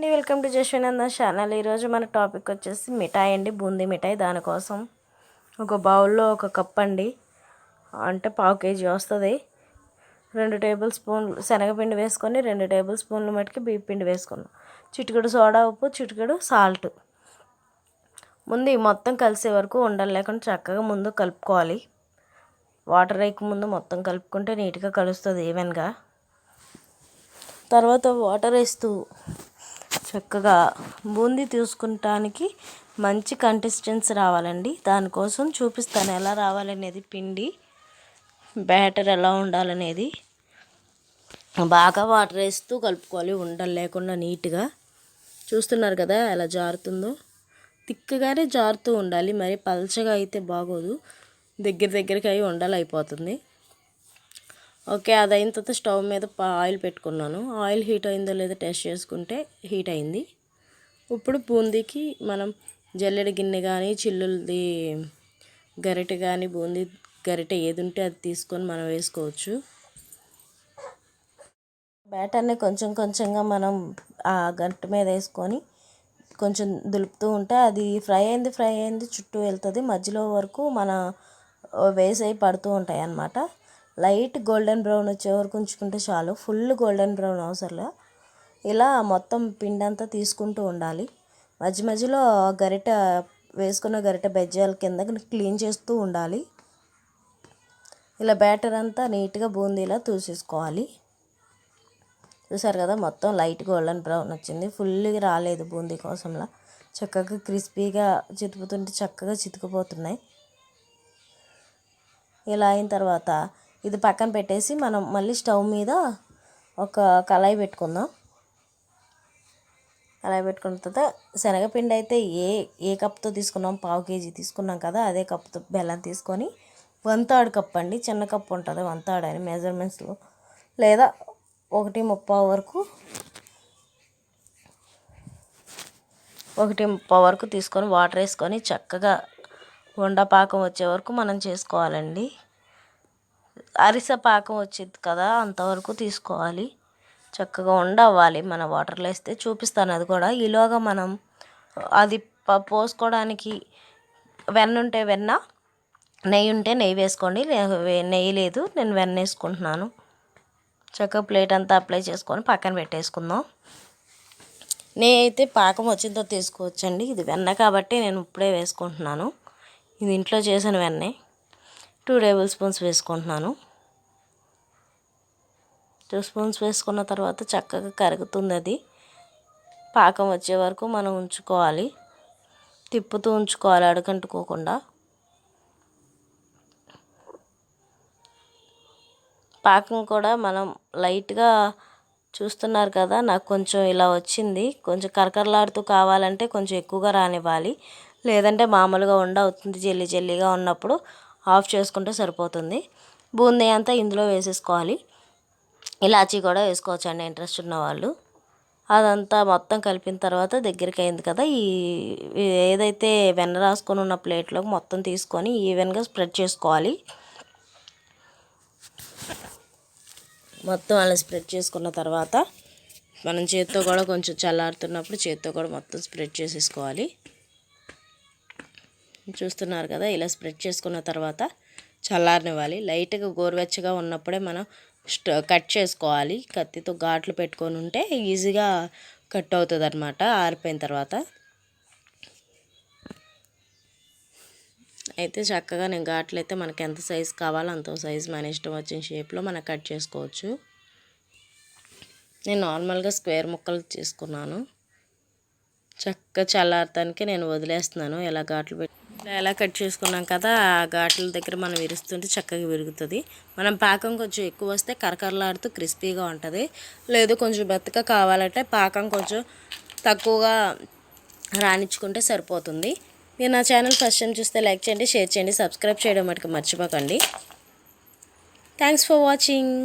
అండి welcome to జశ్వనంద channel. ఈరోజు మన టాపిక్ వచ్చేసి మిఠాయి అండి బూందీ మిఠాయి దానికోసం. ఒక బౌల్లో ఒక కప్ అండి. అంటే పావు కేజీ వస్తుంది. రెండు టేబుల్ స్పూన్లు శనగపిండి వేసుకొని రెండు టేబుల్ స్పూన్లు మట్టుకి బియ్య పిండి వేసుకున్నాం. చిటికెడు సోడా ఉప్పు చిటికెడు సాల్ట్. ముందు మొత్తం కలిసే వరకు ఉండలు లేకుండా చక్కగా ముందు కలుపుకోవాలి. వాటర్ వేయక ముందు మొత్తం కలుపుకుంటే నీట్గా కలుస్తుంది ఈవెన్గా తర్వాత వాటర్ వేస్తూ చక్కగా బూందీ తీసుకుంటానికి మంచి కన్సిస్టెన్సీ రావాలండి. దానికోసం చూపిస్తాను ఎలా రావాలనేది పిండి బ్యాటర్ ఎలా ఉండాలనేది. బాగా వాటర్ వేస్తూ కలుపుకోవాలి ఉండలు లేకుండా నీట్గా. చూస్తున్నారు కదా ఎలా జారుతుందో? తిక్కగానే జారుతూ ఉండాలి మరి పల్చగా అయితే బాగోదు. దగ్గర దగ్గరికి అయి ఉండాలి అయిపోతుంది. ఓకే అది అయిన తర్వాత స్టవ్ మీద ఆయిల్ పెట్టుకున్నాను. ఆయిల్ హీట్ అయిందో లేదో టెస్ట్ చేసుకుంటే హీట్ అయింది. ఇప్పుడు బూందీకి మనం జల్లెడ గిన్నె కానీ చిల్లులది గరిటె కానీ బూందీ గరిటె ఏది ఉంటే అది తీసుకొని మనం వేసుకోవచ్చు. బ్యాటర్ని కొంచెం కొంచెంగా మనం ఆ గంట మీద వేసుకొని కొంచెం దులుపుతూ ఉంటే అది ఫ్రై అయింది ఫ్రై అయింది చుట్టూ వెళ్తుంది. మధ్యలో వరకు మన వేసే పడుతూ ఉంటాయి అన్నమాట లైట్ గోల్డెన్ బ్రౌన్ వచ్చే వరకు ఉంచుకుంటే చాలు. ఫుల్ గోల్డెన్ బ్రౌన్ అవసరంలో. ఇలా మొత్తం పిండి అంతా తీసుకుంటూ ఉండాలి. మధ్య మధ్యలో గరిట వేసుకున్న గరిట బెజ్జాల కింద క్లీన్ చేస్తూ ఉండాలి. ఇలా బ్యాటర్ అంతా నీట్గా బూందీలా తూసేసుకోవాలి. చూసారు కదా మొత్తం లైట్ గోల్డెన్ బ్రౌన్ వచ్చింది. ఫుల్గా రాలేదు బూందీ కోసంలా. చక్కగా క్రిస్పీగా చితుకుతుంటే చక్కగా చితుకుపోతున్నాయి. ఇలా అయిన తర్వాత ఇది పక్కన పెట్టేసి మనం మళ్ళీ స్టవ్ మీద ఒక కళాయి పెట్టుకుందాం. కళాయి పెట్టుకున్న తర్వాత శనగపిండి అయితే ఏ ఏ కప్తో తీసుకున్నాం? పావు కేజీ తీసుకున్నాం కదా అదే కప్తో బెల్లం తీసుకొని వంతాడు కప్ అండి. చిన్న కప్ ఉంటుంది వంతాడు అని మెజర్మెంట్స్లో లేదా ఒకటి ముప్పావు వరకు ఒకటి ముప్పావు వరకు తీసుకొని వాటర్ వేసుకొని చక్కగా వండపాకం వచ్చే వరకు మనం చేసుకోవాలండి. అరిసె పాకం వచ్చింది కదా అంతవరకు తీసుకోవాలి. చక్కగా ఉండవ్వాలి. మన వాటర్లో వేస్తే చూపిస్తాను అది కూడా. ఈలోగా మనం అది పోసుకోవడానికి వెన్న ఉంటే వెన్న నెయ్యి ఉంటే నెయ్యి వేసుకోండి. నెయ్యి లేదు నేను వెన్న వేసుకుంటున్నాను. చక్కగా ప్లేట్ అంతా అప్లై చేసుకొని పక్కన పెట్టేసుకుందాం. నెయ్యి అయితే పాకం వచ్చిందో తీసుకోవచ్చండి. ఇది వెన్న కాబట్టి నేను ఇప్పుడే వేసుకుంటున్నాను. ఇది ఇంట్లో చేసిన వెన్నే. టూ టేబుల్ స్పూన్స్ వేసుకుంటున్నాను. టూ స్పూన్స్ వేసుకున్న తర్వాత చక్కగా కరుగుతుంది అది పాకం వచ్చే వరకు మనం ఉంచుకోవాలి. తిప్పుతూ ఉంచుకోవాలి అడుగంటుకోకుండా. పాకం కూడా మనం లైట్గా చూస్తున్నారు కదా నాకు కొంచెం ఇలా వచ్చింది. కొంచెం కరకరలాడుతూ కావాలంటే కొంచెం ఎక్కువగా రానివ్వాలి. లేదంటే మామూలుగా ఉండ అవుతుంది జల్లి జల్లిగా ఉన్నప్పుడు ఆఫ్ చేసుకుంటే సరిపోతుంది. బూందీ అంతా ఇందులో వేసేసుకోవాలి. ఇలాచీ కూడా వేసుకోవచ్చు అండి ఇంట్రెస్ట్ ఉన్న వాళ్ళు అదంతా మొత్తం కలిపిన తర్వాత దగ్గరికి అయింది కదా ఈ ఏదైతే వెన్న రాసుకొని ఉన్న ప్లేట్లోకి మొత్తం తీసుకొని ఈవెన్గా స్ప్రెడ్ చేసుకోవాలి. మొత్తం అలా స్ప్రెడ్ చేసుకున్న తర్వాత మనం చేత్తో కూడా కొంచెం చల్లారుతున్నప్పుడు చేత్తో కూడా మొత్తం స్ప్రెడ్ చేసేసుకోవాలి. చూస్తున్నారు కదా ఇలా స్ప్రెడ్ చేసుకున్న తర్వాత చల్లారనివ్వాలి. లైట్గా గోరువెచ్చగా ఉన్నప్పుడే మనం కట్ చేసుకోవాలి. కత్తితో ఘాట్లు పెట్టుకొని ఉంటే ఈజీగా కట్ అవుతుంది అనమాట ఆరిపోయిన తర్వాత. అయితే చక్కగా నేను ఘాట్లు అయితే మనకి ఎంత సైజు కావాలో అంత సైజు మన ఇష్టం వచ్చిన షేప్లో మనం కట్ చేసుకోవచ్చు. నేను నార్మల్గా స్క్వేర్ ముక్కలు చేసుకున్నాను చక్కగా చల్లారటానికి నేను వదిలేస్తున్నాను. ఎలా ఘాట్లు పెట్టి ఎలా కట్ చేసుకున్నాం కదా ఆ ఘాట్ల దగ్గర మనం విరుస్తుంటే చక్కగా విరుగుతుంది. మనం పాకం కొంచెం ఎక్కువ వస్తే కరకరలాడుతూ క్రిస్పీగా ఉంటుంది. లేదు కొంచెం బెత్తగా కావాలంటే పాకం కొంచెం తక్కువగా రాణించుకుంటే సరిపోతుంది. మీరు నా ఛానల్ ఫస్ట్ టైం చూస్తే లైక్ చేయండి షేర్ చేయండి సబ్స్క్రైబ్ చేయడం మటుకు మర్చిపోకండి. Thanks for watching.